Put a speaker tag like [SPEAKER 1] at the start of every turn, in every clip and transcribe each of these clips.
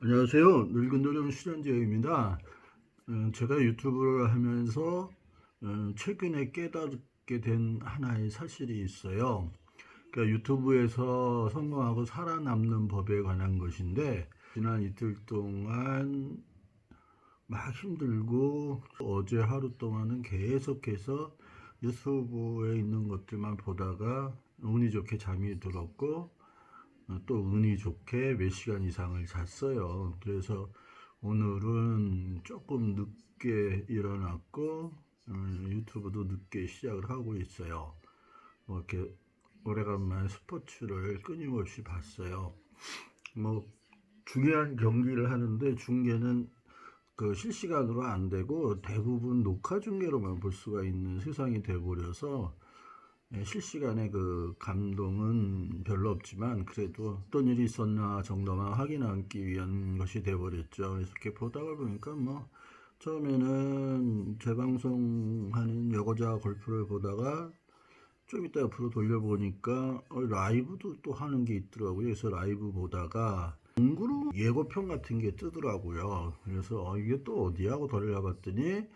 [SPEAKER 1] 안녕하세요. 늙은 노령 수련제입니다. 음, 제가 유튜브를 하면서 음, 최근에 깨닫게 된 하나의 사실이 있어요. 그러니까 유튜브에서 성공하고 살아남는 법에 관한 것인데 지난 이틀 동안 막 힘들고 어제 하루 동안은 계속해서 유튜브에 있는 것들만 보다가 운이 좋게 잠이 들었고 어, 또 운이 좋게 몇 시간 이상을 잤어요. 그래서 오늘은 조금 늦게 일어났고 음, 유튜브도 늦게 시작을 하고 있어요. 뭐 이렇게 오래간만에 스포츠를 끊임없이 봤어요. 뭐 중요한 경기를 하는데 중계는 그 실시간으로 안 되고 대부분 녹화 중계로만 볼 수가 있는 세상이 돼버려서 예, 실시간의 그 감동은 별로 없지만 그래도 어떤 일이 있었나 정도만 확인하기 위한 것이 돼버렸죠. 이렇게 보다가 보니까 뭐 처음에는 재방송하는 여고자 골프를 보다가 좀 이따 옆으로 돌려보니까 어, 라이브도 또 하는 게 있더라고요. 그래서 라이브 보다가 농구로 예고편 같은 게 뜨더라고요. 그래서 어, 이게 또 어디 하고 돌려봤더니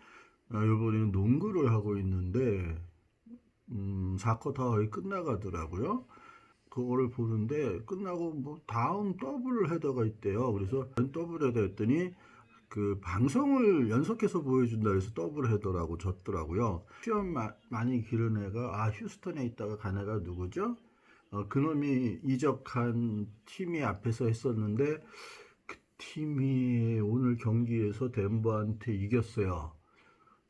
[SPEAKER 1] 아, 이번에는 농구를 하고 있는데 음, 4쿼터 거의 끝나가더라고요. 그거를 보는데 끝나고 뭐 다음 더블 헤더가 있대요. 그래서 더블 헤더 했더니 그 방송을 연속해서 보여준다 그래서 더블 헤더라고 졌더라고요. 시험 마- 많이 기른 애가 아 휴스턴에 있다가 간 애가 누구죠? 어, 그놈이 이적한 팀이 앞에서 했었는데 그 팀이 오늘 경기에서 덴버한테 이겼어요.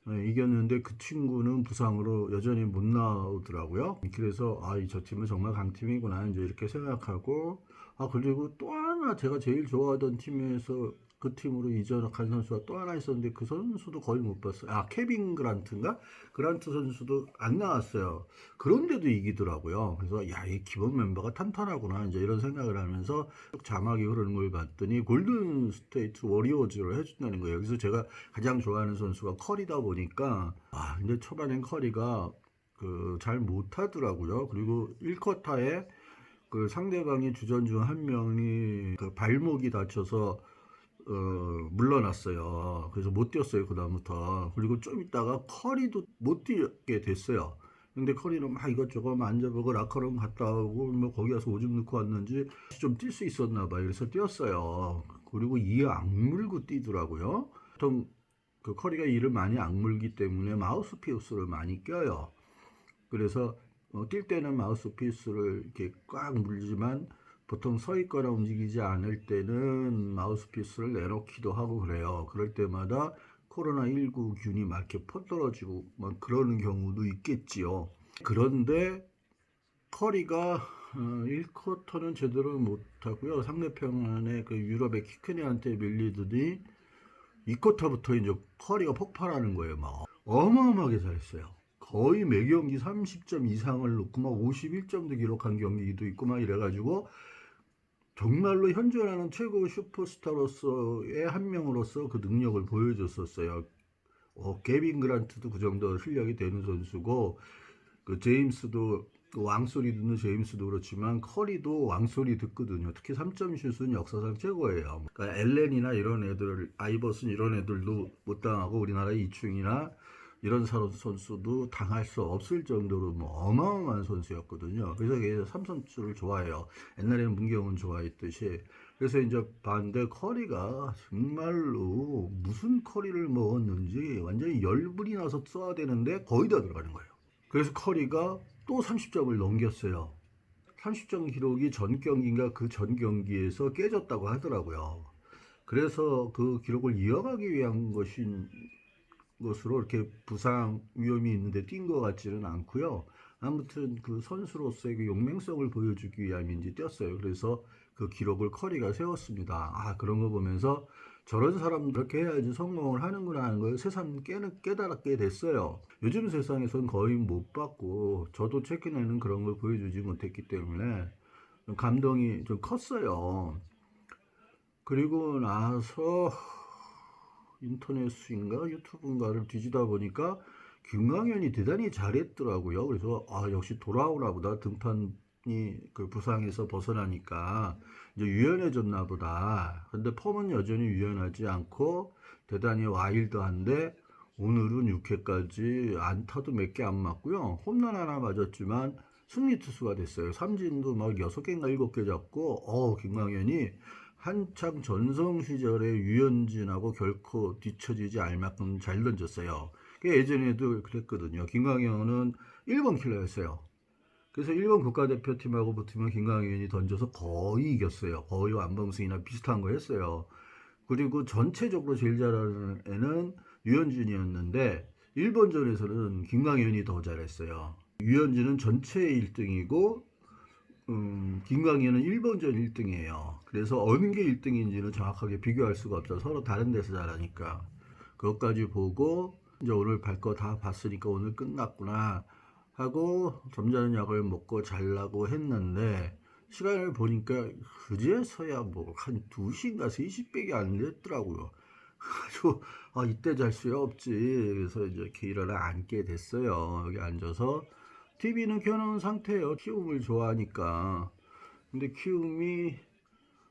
[SPEAKER 1] 네, 이겼는데 그 친구는 부상으로 여전히 못 나오더라고요. 그래서 아, 이저 팀은 정말 강팀이구나 이제 이렇게 생각하고 아 그리고 또 하나 제가 제일 좋아하던 팀에서 그 팀으로 이적한 선수가 또 하나 있었는데 그 선수도 거의 못 봤어요. 아 케빈 그란트인가? 그란트 선수도 안 나왔어요. 그런데도 이기더라고요. 그래서 야, 이 기본 멤버가 탄탄하구나 이제 이런 생각을 하면서 쭉 자막이 흐르는 걸 봤더니 골든 스테이트 워리어즈를 해준다는 거예요. 여기서 제가 가장 좋아하는 선수가 커리다 보니까 아 근데 초반엔 커리가 그 잘 못하더라고요. 그리고 1쿼터에 그 상대방이 주전 중 한 명이 그 발목이 다쳐서 어, 물러났어요. 그래서 못 뛰었어요, 그 다음부터. 그리고 좀 있다가 커리도 못 뛰게 됐어요. 근데 커리는 막 이것저것 만져보고 라커룸 갔다 오고 뭐 거기 가서 오줌 넣고 왔는지 좀 뛸 수 있었나 봐요. 그래서 뛰었어요. 그리고 이 악물고 뛰더라고요. 보통 그 커리가 이를 많이 악물기 때문에 마우스피스를 많이 껴요. 그래서 어, 뛸 때는 마우스피스를 이렇게 꽉 물지만 보통 서 있거나 움직이지 않을 때는 마우스피스를 내놓기도 하고 그래요. 그럴 때마다 코로나19 균이 막 이렇게 퍼 떨어지고 막 그러는 경우도 있겠지요. 그런데 커리가 어, 1쿼터는 제대로 못하고요. 상대편의 그 유럽의 키큰 애한테 밀리더니 2쿼터부터 이제 커리가 폭발하는 거예요. 막 어마어마하게 잘했어요. 거의 매 경기 30점 이상을 놓고 막 51점도 기록한 경기도 있고 막 이래가지고 정말로 현존하는 최고 슈퍼스타로서의 한 명으로서 그 능력을 보여줬었어요. 어, 게빈 그란트도 그 정도 실력이 되는 선수고 그 제임스도 그 왕소리 듣는 제임스도 그렇지만 커리도 왕소리 듣거든요. 특히 3점 슛은 역사상 최고예요. 그러니까 엘렌이나 이런 애들, 아이버슨 이런 애들도 못 당하고 우리나라 이충이나 이런 사- 선수도 당할 수 없을 정도로 뭐 어마어마한 선수였거든요. 그래서 걔 삼선수를 좋아해요. 옛날에는 문경은 좋아했듯이. 그래서 이제 반대 커리가 정말로 무슨 커리를 먹었는지 완전히 열불이 나서 써야 되는데 거의 다 들어가는 거예요. 그래서 커리가 또 30점을 넘겼어요. 30점 기록이 전 경기인가 그 전 경기에서 깨졌다고 하더라고요. 그래서 그 기록을 이어가기 위한 것인 것으로 이렇게 부상 위험이 있는데 뛴 것 같지는 않고요. 아무튼 그 선수로서의 그 용맹성을 보여주기 위함인지 뛰었어요. 그래서 그 기록을 커리가 세웠습니다. 아 그런 거 보면서 저런 사람 그렇게 해야지 성공을 하는구나 하는 걸 새삼 깨, 깨달았게 됐어요. 요즘 세상에선 거의 못 봤고 저도 최근에는 그런 걸 보여주지 못했기 때문에 좀 감동이 좀 컸어요. 그리고 나서 인터넷인가 유튜브인가를 뒤지다 보니까 김광현이 대단히 잘했더라고요. 그래서 아 역시 돌아오나 보다 등판을 그 부상에서 벗어나니까 이제 유연해졌나 보다. 근데 폼은 여전히 유연하지 않고 대단히 와일드한데 오늘은 6회까지 안타도 몇 개 안 맞고요. 홈런 하나 맞았지만 승리 투수가 됐어요. 삼진도 막 6개인가 7개 잡고 어 김광현이 한창 전성 시절의 유현진하고 결코 뒤처지지 않을 만큼 잘 던졌어요. 그 예전에도 그랬거든요. 김광현은 1번 킬러였어요. 그래서 일본 국가대표팀하고 붙으면 김광현이 던져서 거의 이겼어요. 거의 완봉승이나 비슷한 거 했어요. 그리고 전체적으로 제일 잘하는 애는 유현진이었는데 일본전에서는 김광현이 더 잘했어요. 유현진은 전체 1등이고 음, 김광현은 일본전 1등이에요. 그래서 어느 게 1등인지는 정확하게 비교할 수가 없어. 서로 다른 데서 잘하니까. 그것까지 보고 이제 오늘 발 거 다 봤으니까 오늘 끝났구나 하고 점잖은 약을 먹고 잘라고 했는데 시간을 보니까 그제서야 뭐 한 2시인가 3시밖에 안 됐더라고요. 그래가지고 아 이때 잘 수야 없지. 그래서 이제 이렇게 일어나 앉게 됐어요. 여기 앉아서 TV는 켜놓은 상태예요. 키움을 좋아하니까. 근데 키움이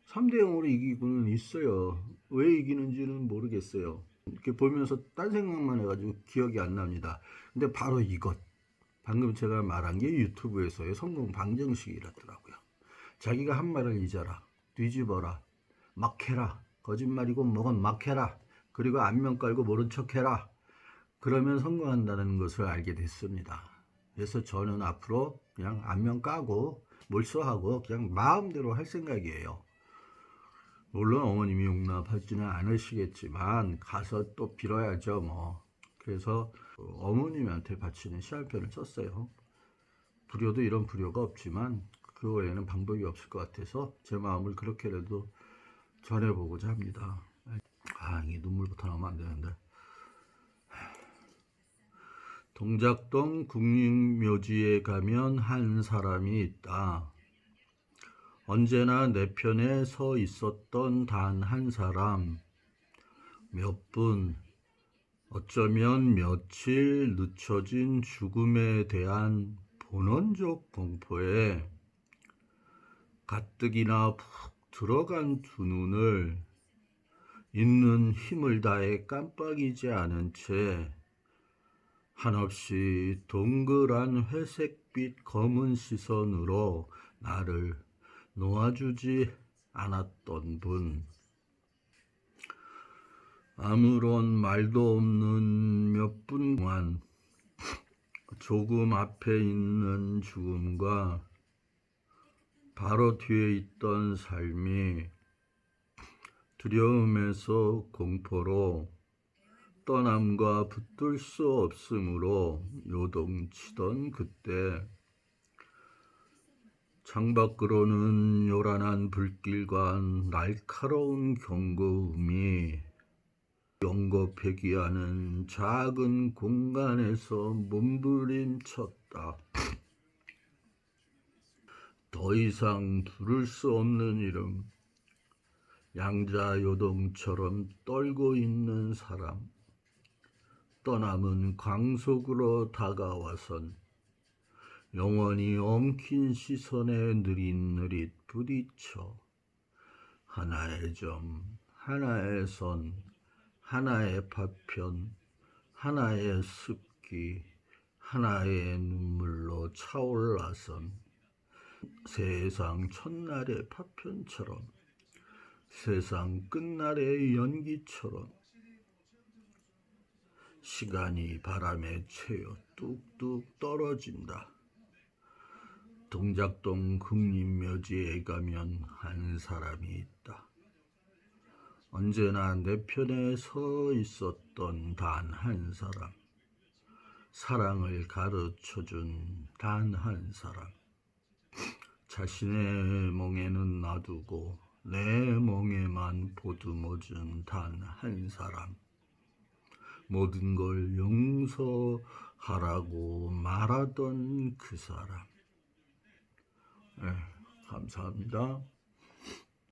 [SPEAKER 1] 3대 0으로 이기고는 있어요. 왜 이기는지는 모르겠어요. 이렇게 보면서 딴 생각만 해가지고 기억이 안 납니다. 근데 바로 이것. 방금 제가 말한 게 유튜브에서의 성공 방정식이라더라고요. 자기가 한 말을 잊어라. 뒤집어라. 막 해라. 거짓말이고 뭐건 막 해라. 그리고 안면 깔고 모른 척 해라. 그러면 성공한다는 것을 알게 됐습니다. 그래서 저는 앞으로 그냥 안면 까고 몰수하고 그냥 마음대로 할 생각이에요. 물론 어머님이 용납하지는 않으시겠지만 가서 또 빌어야죠 뭐. 그래서 어머님한테 바치는 시알편을 썼어요. 불효도 이런 불효가 없지만 그 외에는 방법이 없을 것 같아서 제 마음을 그렇게라도 전해보고자 합니다. 아 이게 눈물부터 나오면 안 되는데. 동작동 국립묘지에 가면 한 사람이 있다. 언제나 내 편에 서 있었던 단 한 사람, 몇 분, 어쩌면 며칠 늦춰진 죽음에 대한 본원적 공포에 가뜩이나 푹 들어간 두 눈을 있는 힘을 다해 깜빡이지 않은 채 한없이 동그란 회색빛 검은 시선으로 나를 놓아주지 않았던 분. 아무런 말도 없는 몇 분 동안 조금 앞에 있는 죽음과 바로 뒤에 있던 삶이 두려움에서 공포로 떠남과 붙들 수 없으므로 요동치던 그때 창밖으로는 요란한 불길과 날카로운 경고음이 연거폐기하는 작은 공간에서 몸부림쳤다. 더 이상 부를 수 없는 이름, 양자 요동처럼 떨고 있는 사람, 떠남은 광속으로 다가와선 영원히 엉킨 시선에 느릿느릿 부딪혀 하나의 점, 하나의 선, 하나의 파편, 하나의 습기, 하나의 눈물로 차올라선 세상 첫날의 파편처럼 세상 끝날의 연기처럼 시간이 바람에 채여 뚝뚝 떨어진다. 동작동 국립묘지에 가면 한 사람이 있다. 언제나 내 편에 서 있었던 단 한 사람. 사랑을 가르쳐 준 단 한 사람. 자신의 멍에는 놔두고 내 멍에만 보듬어 준 단 한 사람. 모든 걸 용서하라고 말하던 그 사람. 네, 감사합니다.